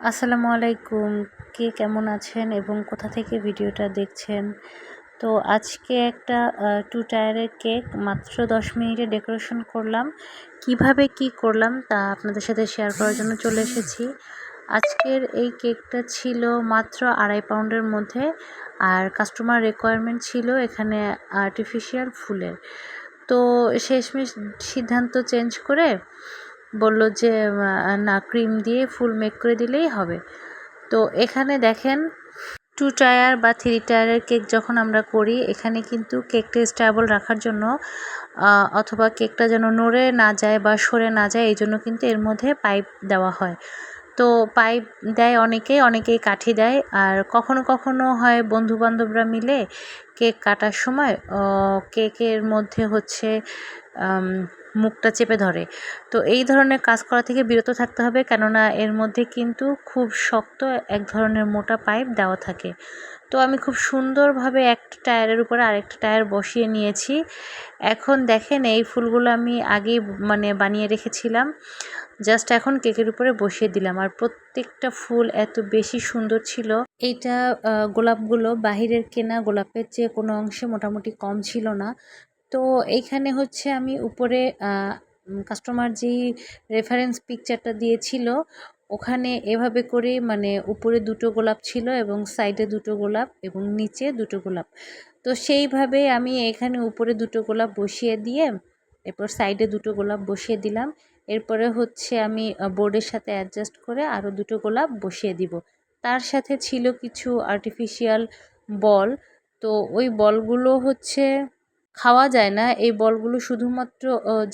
আসসালামু আলাইকুম। কে কেমন আছেন এবং কোথা থেকে ভিডিওটা দেখছেন? তো আজকে একটা টু টায়ারের কেক মাত্র দশ মিনিটে ডেকোরেশন করলাম। কীভাবে কি করলাম তা আপনাদের সাথে শেয়ার করার জন্য চলে এসেছি। আজকের এই কেকটা ছিল মাত্র আড়াই পাউন্ডের মধ্যে আর কাস্টমার রিকোয়ারমেন্ট ছিল এখানে আর্টিফিশিয়াল ফুলের। তো শেষমেশ সিদ্ধান্ত চেঞ্জ করে বলল যে না ক্রিম দিয়ে ফুল মেক করে দিলেই হবে। তো এখানে দেখেন টু টায়ার বা থ্রি টায়ারের কেক যখন আমরা করি, এখানে কিন্তু কেকটা স্টেবল রাখার জন্য অথবা কেকটা যেন নড়ে না যায় বা সরে না যায়, এই জন্য কিন্তু এর মধ্যে পাইপ দেওয়া হয়। তো পাইপ দেয় অনেকেই অনেকেই কাঠি দেয়, আর কখনো কখনো হয় বন্ধু বান্ধবরা মিলে কেক কাটার সময় কেকের মধ্যে হচ্ছে মুখটা চেপে ধরে। তো এই ধরনের কাজ করা থেকে বিরত থাকতে হবে, কেননা এর মধ্যে কিন্তু খুব শক্ত এক ধরনের মোটা পাইপ দেওয়া থাকে। তো আমি খুব সুন্দরভাবে একটা টায়ারের উপরে আরেকটা টায়ার বসিয়ে নিয়েছি। এখন দেখেন, এই ফুলগুলো আমি আগেই মানে বানিয়ে রেখেছিলাম। জাস্ট এখন কেকের উপরে বসিয়ে দিলাম। আর প্রত্যেকটা ফুল এত বেশি সুন্দর ছিল। এইটা গোলাপগুলো বাহিরের কেনা গোলাপের চেয়ে কোনো অংশে মোটামুটি কম ছিল না। তো এইখানে হচ্ছে আমি উপরে কাস্টমার যেই রেফারেন্স পিকচারটা দিয়েছিল, ওখানে এভাবে করে মানে উপরে দুটো গোলাপ ছিল এবং সাইডে দুটো গোলাপ এবং নিচে দুটো গোলাপ। তো সেইভাবে আমি এখানে উপরে দুটো গোলাপ বসিয়ে দিয়ে, এরপর সাইডে দুটো গোলাপ বসিয়ে দিলাম। এরপরে হচ্ছে আমি বোর্ডের সাথে অ্যাডজাস্ট করে আরও দুটো গোলাপ বসিয়ে দিব। তার সাথে ছিল কিছু আর্টিফিশিয়াল বল তো ওই বলগুলো হচ্ছে খাওয়া যায় না। এই বলগুলো শুধুমাত্র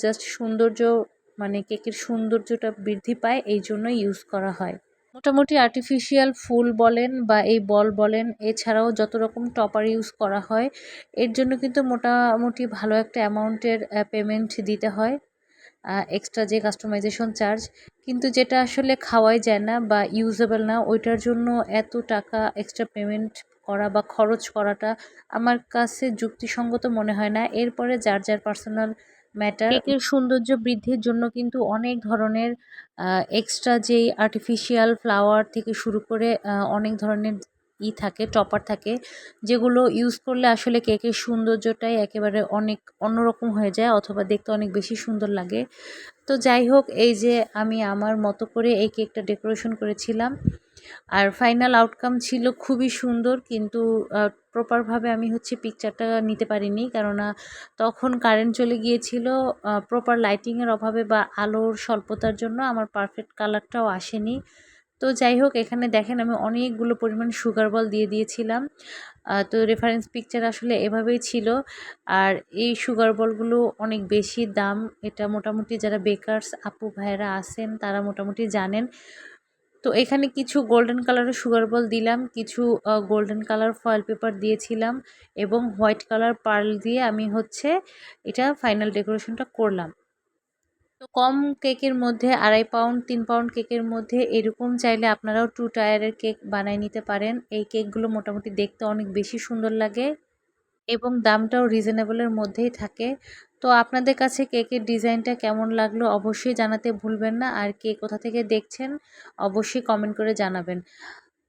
জাস্ট সৌন্দর্য মানে কেকের সৌন্দর্যটা বৃদ্ধি পায়, এই জন্য ইউজ করা হয়। মোটামুটি আর্টিফিশিয়াল ফুল বলেন বা এই বল বলেন, এছাড়াও যত রকম টপার ইউজ করা হয়, এর জন্য কিন্তু মোটামুটি ভালো একটা অ্যামাউন্টের পেমেন্ট দিতে হয়। এক্সট্রা যে কাস্টমাইজেশন চার্জ কিন্তু যেটা আসলে খাওয়াই যায় না বা ইউজেবল না, ওইটার জন্য এত টাকা এক্সট্রা পেমেন্ট করা বা খরচ করাটা আমার কাছে যুক্তিসঙ্গত মনে হয় না। এরপরে যার যার পার্সোনাল ম্যাটার কেকের সৌন্দর্য বৃদ্ধির জন্য কিন্তু অনেক ধরনের এক্সট্রা যেই আর্টিফিশিয়াল ফ্লাওয়ার থেকে শুরু করে অনেক ধরনের ই থাকে, টপার থাকে, যেগুলো ইউজ করলে আসলে কেকের সৌন্দর্যটাই একেবারে অনেক অন্যরকম হয়ে যায় অথবা দেখতে অনেক বেশি সুন্দর লাগে। তো যাই হোক, এই যে আমি আমার মতো করে এই কেকটা ডেকোরেশন করেছিলাম। আর ফাইনাল আউটকাম ছিল খুবই সুন্দর কিন্তু প্রপারভাবে আমি হচ্ছে পিকচারটা নিতে পারিনি কেননা তখন কারেন্ট চলে গিয়েছিল প্রপার লাইটিংয়ের অভাবে বা আলোর স্বল্পতার জন্য আমার পারফেক্ট কালারটাও আসেনি। তো যাই হোক এখানে দেখেন আমি অনেকগুলো পরিমাণ সুগার বল দিয়ে দিয়েছিলাম। তো রেফারেন্স পিকচার আসলে এভাবেই ছিল। আর এই সুগার বলগুলো অনেক বেশি দাম। এটা মোটামুটি যারা বেকার্স আপু ভাইয়েরা আছেন, তারা মোটামুটি জানেন। তো এখানে কিছু গোল্ডেন কালারের সুগার বল দিলাম, কিছু গোল্ডেন কালার ফয়েল পেপার দিয়েছিলাম এবং হোয়াইট কালার পার্ল দিয়ে আমি হচ্ছে এটা ফাইনাল ডেকোরেশনটা করলাম। তো কম কেকের মধ্যে আড়াই পাউন্ড তিন পাউন্ড কেকের মধ্যে এরকম চাইলে আপনারাও টু টায়ারের কেক বানাই নিতে পারেন। এই কেকগুলো মোটামুটি দেখতে অনেক বেশি সুন্দর লাগে এবং দামটাও রিজনেবলের মধ্যেই থাকে। তো আপনাদের কাছে কেকের ডিজাইনটা কেমন লাগল অবশ্যই জানাতে ভুলবেন না। আর কে কোথা থেকে দেখছেন অবশ্যই কমেন্ট করে জানাবেন।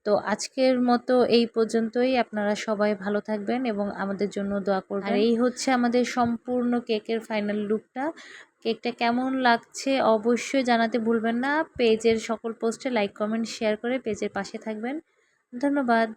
তো আজকের মতো এই পর্যন্তই। আপনারা সবাই ভালো থাকবেন এবং আমাদের জন্য দোয়া করবেন। আর এই হচ্ছে আমাদের সম্পূর্ণ কেকের ফাইনাল লুকটা। কেকটা কেমন লাগছে অবশ্যই জানাতে ভুলবেন না। পেজের সকল পোস্টে লাইক কমেন্ট শেয়ার করে পেজের পাশে থাকবেন। ধন্যবাদ।